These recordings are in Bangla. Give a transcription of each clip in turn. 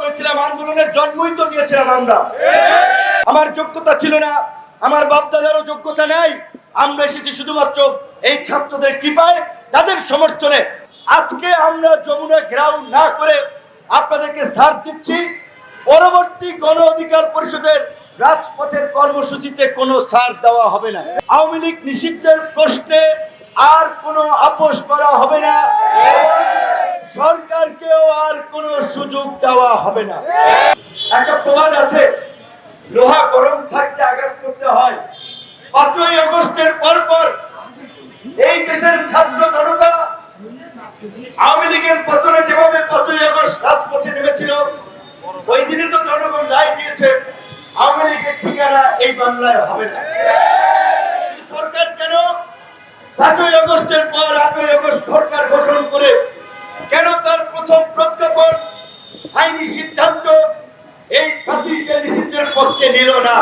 করেছিলাম, আন্দোলনের জন্মই তো দিয়েছিলাম আমরা। আমার যোগ্যতা ছিল না, আমার বাপদাদারও যোগ্যতা নাই। আমরা এসেছি শুধুমাত্র এই ছাত্রদের কৃপায়, তাদের সমর্থনে। আজকে আমরা যমুনা না করে আপনাদেরকে ছাড় দিচ্ছি। পরবর্তী গণ অধিকার পরিষদের রাজপথের কর্মসূচিতে কোনো সার দেওয়া হবে না। আওয়ামী লীগ নিষিদ্ধের প্রশ্নে আর কোনো আপোষ করা হবে না। সরকারকেও আর কোনো সুযোগ দেওয়া হবে না। একটা প্রবাদ আছে, লোহা গরম থাকতে আঘাত করতে হয়। পাঁচই আগস্টের পর পর এই দেশের ছাত্র জনতা আওয়ামী লীগের পতনে যেভাবে পাঁচই আগস্ট রাজপথে নেমেছিল, ওই দিনে তো জনগণ রায় দিয়েছে, আওয়ামী লীগের ঠিকানা এই বাংলায় হবে না। সরকার কেন পাঁচই আগস্টের পর আটই আগস্ট সরকার গঠন করে কেন তার প্রথম প্রজ্ঞাপন আইনি সিদ্ধান্ত? এই ফাঁসিদের নিষিদ্ধের পক্ষে নিল না।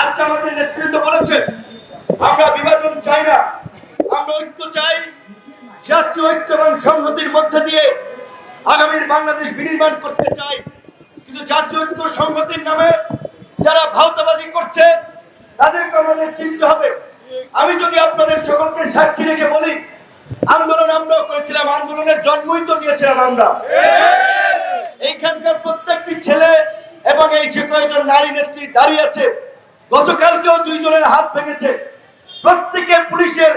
আজকে আমাদের নেতৃত্ব বলেছেন, আমরা বিভাজন চাই না, আমরা ঐক্য চাই। জাতীয় ঐক্য এবং সংহতির মধ্যে দিয়ে আগামীর বাংলাদেশ বিনির্মাণ করতে চাই। কিন্তু জাতীয় ঐক্য, সংহতির নামে যারা ভাওতাবাজি করছে, তাদেরকে আমাদের চিনতে হবে। আমি যদি আপনাদের সকলকে সাক্ষী রেখে বলি আন্দোলন আমরাও করেছিলাম, আন্দোলনের জন্মই তো দিয়েছিলাম আমরা। এইখানকার প্রত্যেকটি ছেলে এবং এই যে কয়েকজন নারী নেত্রী দাঁড়িয়ে আছে, গতকালকেও দুইজনের হাত ভেঙেছে। প্রত্যেকে পুলিশের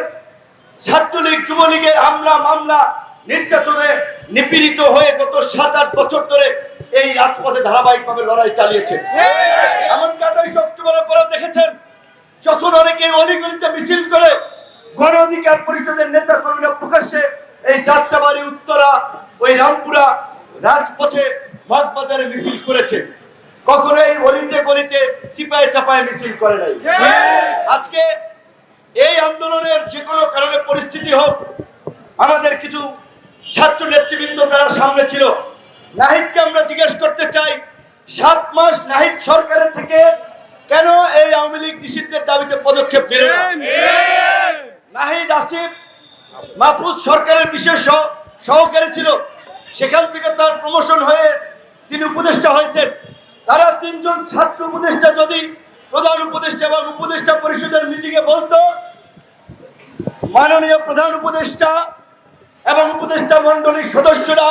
ছাত্রলীগ, যুবলীগের হামলা, মামলা, নির্যাতনে নিপীড়িত হয়ে গত সাত আট বছর ধরে এই রাজপথে ধারাবাহিকভাবে লড়াই চালিয়েছে। এমনকি আঠাইশ অক্টোবরের পরেও দেখেছেন, যখন অনেকে অলিগলিতে মিছিল করে গণ অধিকার পরিষদের নেতা কর্মীরা প্রকাশ্যে এই যাত্রাবাড়ি উত্তরা ওই রামপুরা রাজপথে বাজারে মিছিল করেছে। কখনো এই অলিতে গলিতে চিপায় চাপায় মিছিল করে নাই। আজকে এই আন্দোলনের যে কোনো কারণে পরিস্থিতি হোক আমাদের কিছু ছাত্র নেতৃবৃন্দ তারা সামনে ছিল। নাহিদকে আমরা জিজ্ঞেস করতে চাই সাত মাস নাহিদ সরকারের থেকে কেন এই আওয়ামী লীগ নিষিদ্ধের দাবিতে পদক্ষেপ নিল না? নাহিদ আসিফ মাহফুজ সরকারের বিশেষ সহকারী ছিল। সেখান থেকে তার প্রমোশন হয়ে তিনি উপদেষ্টা হয়েছেন। তারা তিনজন ছাত্র উপদেষ্টা যদি প্রধান উপদেষ্টা এবং উপদেষ্টা পরিষদের মিটিংয়ে বলতো, মাননীয় প্রধান উপদেষ্টা এবং উপদেষ্টা মণ্ডলীর সদস্যরা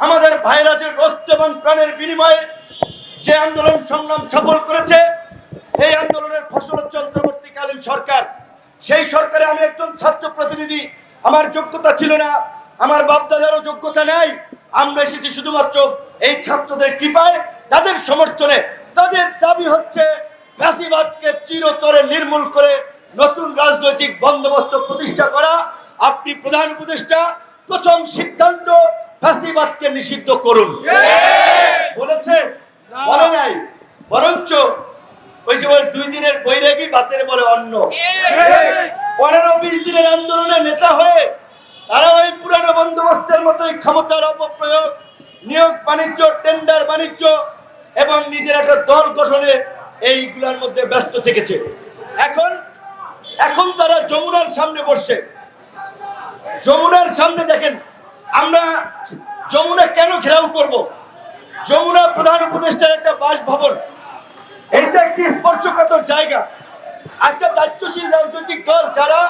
আমাদের ভাইরাজের রক্ত এবং প্রাণের বিনিময়ে যে আন্দোলন সংগ্রাম সফল করেছে, এই আন্দোলনের ফসল হচ্ছে অন্তর্বর্তীকালীন সরকার সেই সরকারে আমি একজন ছাত্র প্রতিনিধি। আমার যোগ্যতা ছিল না আমার বাপদাদারও যোগ্যতা নাই। আমরা এসেছি শুধুমাত্র এই ছাত্রদের কৃপায় তাদের সমর্থনে। তাদের দাবি হচ্ছে ফ্যাসিবাদকে চিরতরে নির্মূল করে নতুন রাজনৈতিক বন্দোবস্ত প্রতিষ্ঠা করা। আপনি প্রধান উপদেষ্টা প্রথম সিদ্ধান্ত ফ্যাসিবাদকে নিষিদ্ধ করুন। বলেছে? বলে নাই। বরঞ্চ ওই যে বলে দুই দিনের বৈরাগী বাতের বলে অন্য পনেরো বিশ দিনের আন্দোলনে নেতা হয়ে তারা ওই পুরানো বন্দোবস্তের মতোই ক্ষমতার অপপ্রয়োগ, নিয়োগ, বাণিজ্য টেন্ডার বাণিজ্য এবং নিজের একটা দল গঠনে এইগুলোর মধ্যে ব্যস্ত থেকেছে। এখন এখন তারা যমুনার সামনে বসছে। যমুনার সামনে দেখেন, আমরা যমুনা কেন ঘেরাও করব? যমুনা প্রধান উপদেষ্টার একটা বাসভবন। এটা একটি স্পর্শকাতর জায়গা। একটা দায়িত্বশীল রাজনৈতিক দল যারা,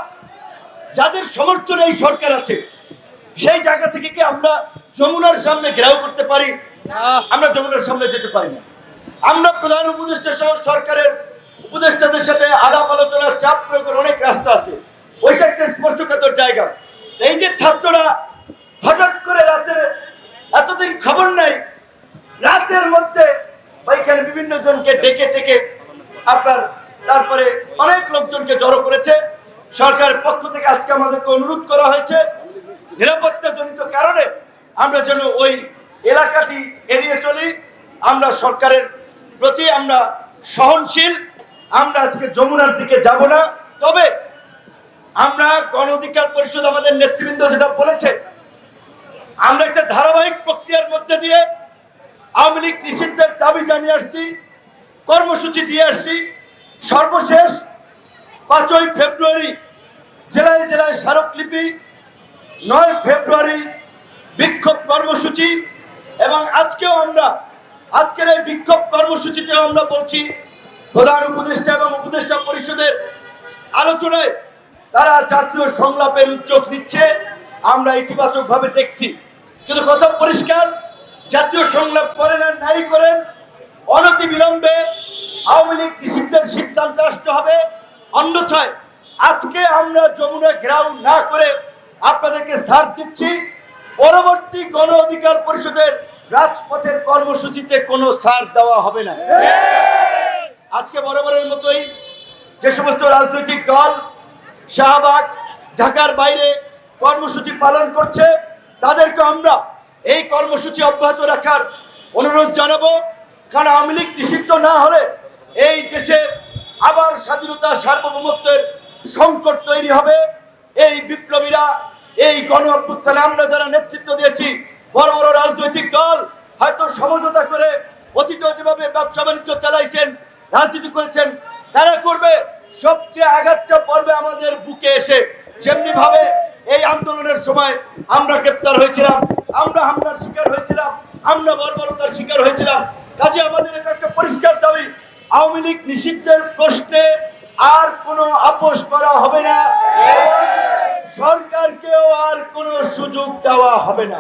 যাদের সমর্থনে এই সরকার আছে, সেই জায়গা থেকে কি আমরা যমুনার সামনে ঘেরাও করতে পারি? আমরা যমুনার সামনে যেতে পারি না। আমরা প্রধান উপদেষ্টা সহ সরকারের উপদেষ্টাদের সাথে আলাপ আলোচনার চাপ প্রয়োগের অনেক রাস্তা আছে। ওইটা একটা স্পর্শকাতর জায়গা। এই যে ছাত্ররা হঠাৎ করে রাতে এতদিন খবর নাই, রাতের মধ্যে ওইখানে বিভিন্ন জনকে ডেকে ডেকে আপনার তারপরে অনেক লোকজনকে জড়ো করেছে। সরকারের পক্ষ থেকে আজকে আমাদেরকে অনুরোধ করা হয়েছে। নিরাপত্তা জনিত কারণে আমরা যেন ওই এলাকাটি এড়িয়ে চলি। আমরা সরকারের প্রতি আমরা সহনশীল, আমরা আজকে যমুনার দিকে যাব না। তবে আমরা গণ অধিকার পরিষদ আমাদের নেতৃবৃন্দ যেটা বলেছে, আমরা একটা ধারাবাহিক প্রক্রিয়ার মধ্যে দিয়ে আওয়ামী লীগ নিষিদ্ধের দাবি জানিয়ে আসছি, কর্মসূচি দিয়ে আসছি। সর্বশেষ পাঁচই ফেব্রুয়ারি জেলায় জেলায় স্মারকলিপি, নয় ফেব্রুয়ারি বিক্ষোভ কর্মসূচি এবং আজকেও আমরা, আজকের এই বিক্ষোভ কর্মসূচিতেও আমরা বলছি, প্রধান উপদেষ্টা এবং উপদেষ্টা পরিষদের আলোচনায় তারা জাতীয় সংলাপের উদ্যোগ নিচ্ছে, আমরা ইতিবাচকভাবে দেখছি। কিন্তু কথা পরিষ্কার জাতীয় সংলাপ করেন আর নাই করেন, অনতি বিলম্বে আওয়ামী লীগ নিষিদ্ধের সিদ্ধান্ত আসতে হবে। অন্যথায় আজকে আমরা যমুনা ঘেরাও না করে আপনাদেরকে ছাড় দিচ্ছি। পরবর্তী গণ অধিকার পরিষদের রাজপথের কর্মসূচিতে কোনো ছাড় দেওয়া হবে না। আজকে বরাবরের মতোই যে সমস্ত রাজনৈতিক দল শাহবাগ, ঢাকার বাইরে কর্মসূচি পালন করছে, তাদেরকে আমরা এই কর্মসূচি অব্যাহত রাখার অনুরোধ জানাব, কারণ আওয়ামী লীগ নিষিদ্ধ না হলে এই দেশে আবার স্বাধীনতা সার্বভৌমত্বের সংকট তৈরি হবে। এই বিপ্লবীরা, এই গণ অভ্যুত্থানে আমরা যারা নেতৃত্ব দিয়েছি, বড় বড় রাজনৈতিক দল, হয়তো সমঝোতা করে অতীত যেভাবে ব্যবসা বাণিজ্য চালাইছেন, রাজনীতি করেছেন, তারা করবে। সবচেয়ে আঘাতটা পড়বে আমাদের বুকে এসে। যেমনি ভাবে এই আন্দোলনের সময় আমরা গ্রেপ্তার হয়েছিলাম। আমরা হামলার শিকার হয়েছিলাম, আমরা বর্বরতার শিকার হয়েছিলাম। কাজে আমাদের এটা একটা পরিষ্কার দাবি, আওয়ামী লীগ নিষিদ্ধের প্রশ্নে আর কোনো আপোষ করা হবে না। সরকারকেও আর কোনো সুযোগ দেওয়া হবে না।